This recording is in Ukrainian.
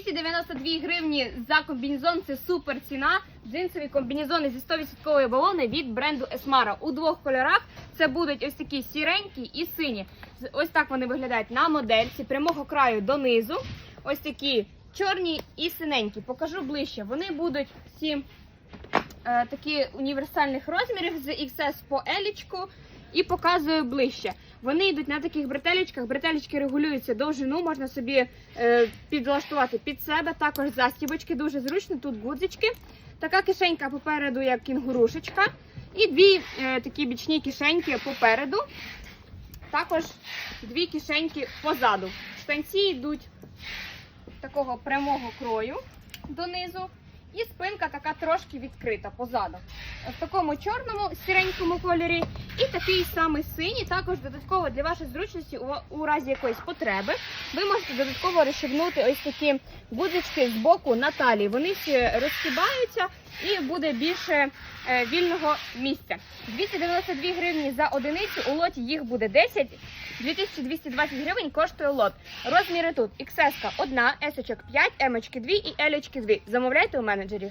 292 гривні за комбінезон це супер ціна. Джинсові комбінезони зі 100% балони від бренду Esmara. У двох кольорах це будуть ось такі сіренькі і сині. Ось так вони виглядають на модельці прямого краю донизу. Ось такі чорні і синенькі. Покажу ближче. Вони будуть всі такі універсальних розмірів з XS по елічку. І показую ближче. Вони йдуть на таких бретелечках. Бретелечки регулюються довжину, можна собі е, підлаштувати під себе. Також застібочки дуже зручно. Тут гудзички. Така кишенька попереду, як кінгурушечка. І дві е, такі бічні кишеньки попереду. Також дві кишеньки позаду. Штанці йдуть такого прямого крою донизу. І спинка така трошки відкрита позаду. В такому чорному сіренькому кольорі. І такий самий синій, також додатково для вашої зручності у, разі якоїсь потреби. Ви можете додатково розшибнути ось такі гудзички з боку на талії. Вони всі розстібаються і буде більше е, вільного місця. 292 гривні за одиницю. У лоті їх буде 10. 2220 гривень коштує лот. Розміри тут XS 1, S 5, M 2 і L 2. Замовляйте у менеджерів.